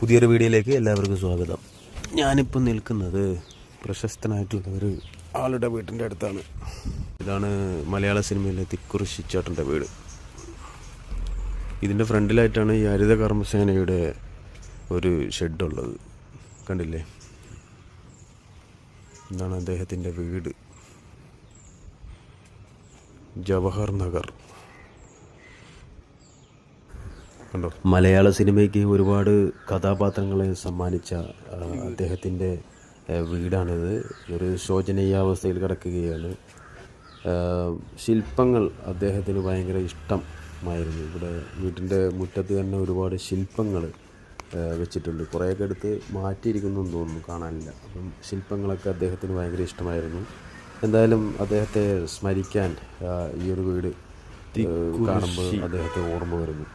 പുതിയൊരു വീഡിയോയിലേക്ക് എല്ലാവർക്കും സ്വാഗതം. ഞാനിപ്പോൾ നിൽക്കുന്നത് പ്രശസ്തനായിട്ടുള്ള ഒരു ആളുടെ വീട്ടിന്റെ അടുത്താണ്. ഇതാണ് മലയാള സിനിമയിലെ തിക്കുറിശി ചേട്ടന്റെ വീട്. ഇതിന്റെ ഫ്രണ്ടിലായിട്ടാണ് ഈ ഹരിത കർമ്മസേനയുടെ ഒരു ഷെഡുള്ളത്. കണ്ടില്ലേ? ഇതാണ് അദ്ദേഹത്തിന്റെ വീട്. ജവഹർ നഗർ. മലയാള സിനിമയ്ക്ക് ഒരുപാട് കഥാപാത്രങ്ങളെ സമ്മാനിച്ച അദ്ദേഹത്തിന്റെ വീടാണിത്. ഒരു ശോചനീയാവസ്ഥയിൽ കിടക്കുകയാണ്. ശില്പങ്ങൾ അദ്ദേഹത്തിന് ഭയങ്കര ഇഷ്ടമായിരുന്നു. ഇവിടെ വീട്ടിന്റെ മുറ്റത്ത് തന്നെ ഒരുപാട് ശില്പങ്ങൾ വെച്ചിട്ടുണ്ട്. കുറേയൊക്കെ എടുത്ത് മാറ്റിയിരിക്കുന്നു എന്ന് തോന്നുന്നു കാണാനില്ല. അപ്പം ശില്പങ്ങളൊക്കെ അദ്ദേഹത്തിന് ഭയങ്കര ഇഷ്ടമായിരുന്നു. എന്തായാലും അദ്ദേഹത്തെ സ്മരിക്കാൻ ഈ ഒരു വീട് കാണുമ്പോൾ അദ്ദേഹത്തെ ഓർമ്മ വരുന്നു.